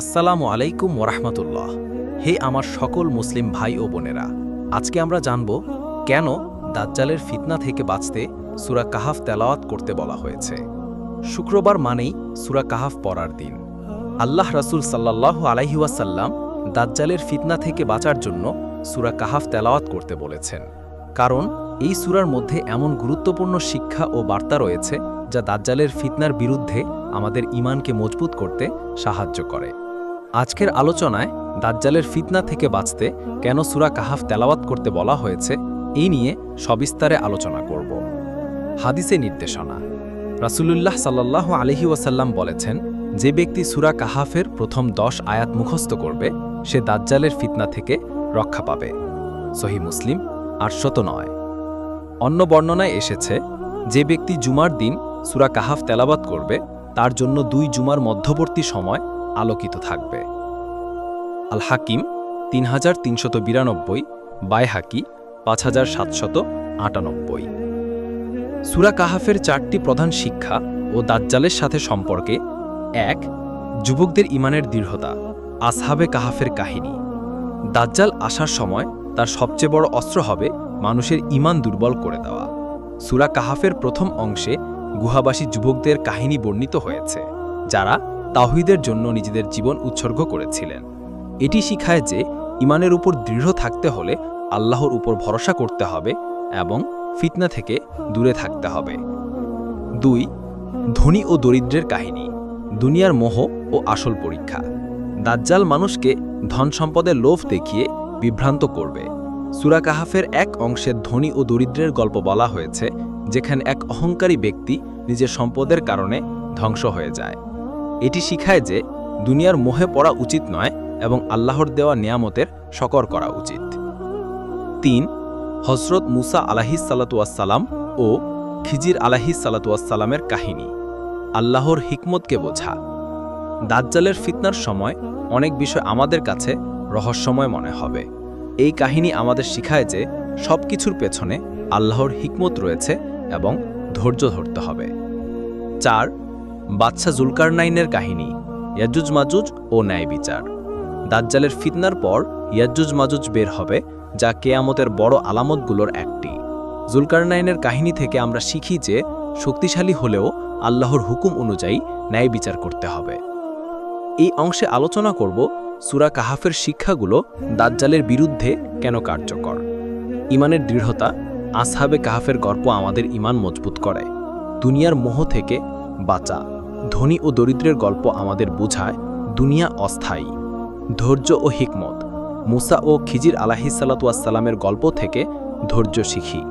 আসসালামু আলাইকুম ওরহমতুল্লাহ। হে আমার সকল মুসলিম ভাই ও বোনেরা, আজকে আমরা জানব কেন দাজ্জালের ফিতনা থেকে বাঁচতে সুরা কাহাফ তেলাওয়াত করতে বলা হয়েছে। শুক্রবার মানেই সুরা কাহাফ পড়ার দিন। আল্লাহ রাসূল সাল্লাল্লাহু আলাইহি ওয়াসাল্লাম দাজ্জালের ফিতনা থেকে বাঁচার জন্য সুরা কাহাফ তেলাওয়াত করতে বলেছেন। কারণ এই সুরার মধ্যে এমন গুরুত্বপূর্ণ শিক্ষা ও বার্তা রয়েছে যা দাজ্জালের ফিতনার বিরুদ্ধে আমাদের ইমানকে মজবুত করতে সাহায্য করে। আজকের আলোচনায় দাজ্জালের ফিতনা থেকে বাঁচতে কেন সুরা কাহাফ তেলাওয়াত করতে বলা হয়েছে, এই নিয়ে সবিস্তারে আলোচনা করব। হাদিসে নির্দেশনা, রাসূলুল্লাহ সাল্লাল্লাহু আলহি ওয়াসাল্লাম বলেছেন, যে ব্যক্তি সুরা কাহাফের প্রথম দশ আয়াত মুখস্থ করবে, সে দাজ্জালের ফিতনা থেকে রক্ষা পাবে। সহি মুসলিম, আটশত নয়। অন্য বর্ণনায় এসেছে, যে ব্যক্তি জুমার দিন সুরা কাহাফ তেলাবাত করবে, তার জন্য দুই জুমার মধ্যবর্তী সময় আলোকিত থাকবে। আল হাকিম তিন হাজার তিনশত বিরানব্বই বাইহাকি পাঁচ হাজার সাতশত আটানব্বই। সুরা কাহাফের চারটি প্রধান শিক্ষা ও দাজ্জালের সাথে সম্পর্কে এক, যুবকদের ইমানের দৃঢ়তা, আসহাবে কাহাফের কাহিনী। দাজ্জাল আসার সময় তার সবচেয়ে বড় অস্ত্র হবে মানুষের ইমান দুর্বল করে দেওয়া। সুরা কাহাফের প্রথম অংশে গুহাবাসী যুবকদের কাহিনী বর্ণিত হয়েছে, যারা তাহিদের জন্য নিজেদের জীবন উৎসর্গ করেছিলেন। এটি শিখায় যে ইমানের উপর দৃঢ় থাকতে হলে আল্লাহর উপর ভরসা করতে হবে এবং ফিতনা থেকে দূরে থাকতে হবে। দুই, ধনী ও দরিদ্রের কাহিনী। দুনিয়ার মোহ ও আসল পরীক্ষা। দাজ্জাল মানুষকে ধন সম্পদের লোভ দেখিয়ে বিভ্রান্ত করবে। সুরা কাহাফের এক অংশে ধনী ও দরিদ্রের গল্প বলা হয়েছে, যেখানে এক অহংকারী ব্যক্তি নিজের সম্পদের কারণে ধ্বংস হয়ে যায়। এটি শিখায় যে দুনিয়ার মোহে পড়া উচিত নয় এবং আল্লাহর দেওয়া নিয়ামতের শকর করা উচিত। তিন হজরত মুসা আলাহিস সালাতুয়াসাল্লাম ও খিজির আলাহিস সালাতুয়াসাল্লামের কাহিনী। আল্লাহর হিকমতকে বোঝা। দাজ্জালের ফিতনার সময় অনেক বিষয় আমাদের কাছে রহস্যময় মনে হবে। এই কাহিনী আমাদের শিখায় যে সব কিছুর পেছনে আল্লাহর হিকমত রয়েছে এবং ধৈর্য ধরতে হবে। চার বাদশাহ জুলকারনাইনের কাহিনী, ইয়াজুজ মাজুজ ও ন্যায় বিচার। দাজ্জালের ফিতনার পর ইয়াজুজ মাজুজ বের হবে, যা কেয়ামতের বড় আলামতগুলোর একটি। জুলকারনাইনের কাহিনী থেকে আমরা শিখি যে, শক্তিশালী হলেও আল্লাহর হুকুম অনুযায়ী ন্যায় বিচার করতে হবে। এই অংশে আলোচনা করব সুরা কাহাফের শিক্ষাগুলো দাজ্জালের বিরুদ্ধে কেন কার্যকর। ইমানের দৃঢ়তা আসহাবে কাহাফের গর্ব আমাদের ইমান মজবুত করে। দুনিয়ার মোহ থেকে বাঁচা। ধনী ও দরিদ্রের গল্প আমাদের বোঝায়, দুনিয়া অস্থায়ী। ধৈর্য ও হিকমত। মুসা ও খিজির আলাহিসাল্লাতুয়াসাল্লামের গল্প থেকে ধৈর্য শিখি।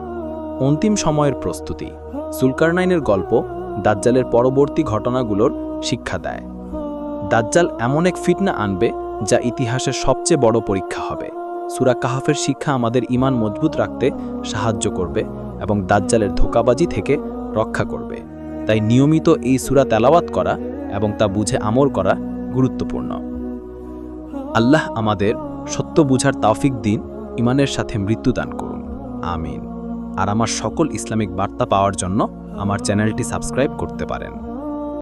অন্তিম সময়ের প্রস্তুতি। সুলকারনাইনের গল্প দাজ্জালের পরবর্তী ঘটনাগুলোর শিক্ষা দেয়। দাজ্জাল এমন এক ফিটনা আনবে যা ইতিহাসের সবচেয়ে বড় পরীক্ষা হবে। সুরা কাহাফের শিক্ষা আমাদের ইমান মজবুত রাখতে সাহায্য করবে এবং দাজ্জালের ধোকাবাজি থেকে রক্ষা করবে। তাই নিয়মিত এই সুরা তেলাওয়াত করা এবং তা বুঝে আমর করা গুরুত্বপূর্ণ। আল্লাহ আমাদের সত্য বুঝার তাওফিক দিন ইমানের সাথে মৃত্যু দান করুন। আমিন। আর আমার সকল ইসলামিক বার্তা পাওয়ার জন্য আমার চ্যানেলটি সাবস্ক্রাইব করতে পারেন।